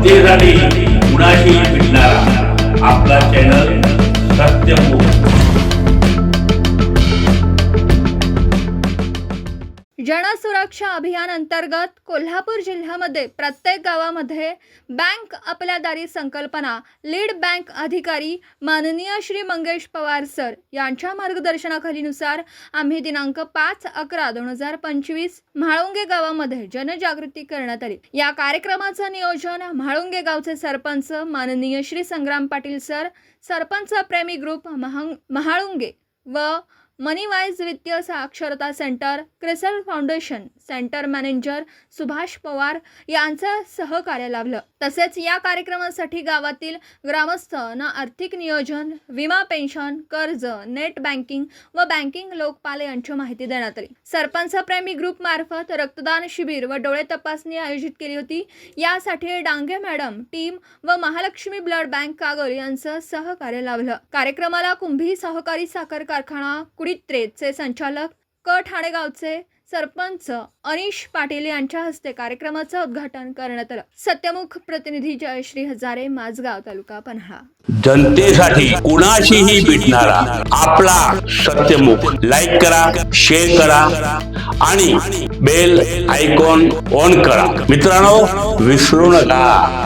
जनतेसाठी कुणाशी भेटणारा? आपला चॅनल सत्यमुख जनसुरक्षा अभियान अंतर्गत कोल्हापूर जिल्ह्यामध्ये प्रत्येक गावामध्ये बँक आपल्या दारी संकल्पना लीड बँक अधिकारी माननीय श्री मंगेश पवार सर यांच्या मार्गदर्शनाखालीनुसार आम्ही दिनांक पाच अकरा दोन हजार पंचवीस म्हाळुंगे गावामध्ये जनजागृती करण्यात आली. या कार्यक्रमाचं नियोजन म्हाळुंगे गावचे सरपंच माननीय श्री संग्राम पाटील सर सरपंच प्रेमी ग्रुप महांग महाळुंगे व मनी वाईज वित्तीय साक्षरता centre Crisil foundation centre manager Subhash Pawar यांचं सहकार्य लाभलं. तसेच या कार्यक्रमासाठी गावातील ग्रामस्थांना आर्थिक नियोजन विमा पेन्शन कर्ज नेट बँकिंग व बँकिंग लोकपाल यांची माहिती देण्यात आली. सरपंच प्रेमी ग्रुप मार्फत रक्तदान शिबिर व डोळे तपासणी आयोजित केली होती. यासाठी डांगे मॅडम टीम व महालक्ष्मी ब्लड बँक कागल यांचं सहकार्य लाभलं. कार्यक्रमाला कुंभी सहकारी साखर कारखाना कुडित्रेचे संचालक क ठाणेगावचे सरपंच अनिश पाटील यांच्या हस्ते कार्यक्रमाचं उद्घाटन करण्यात आलं. सत्यमुख प्रतिनिधी जयश्री हजारे माझगाव तालुका पन्हाळा. जनतेसाठी कुणाशीही भेटणारा आपला सत्यमुख. लाईक करा शेअर करा आणि बेल आयकॉन ऑन करा. मित्रांनो विसरू नका.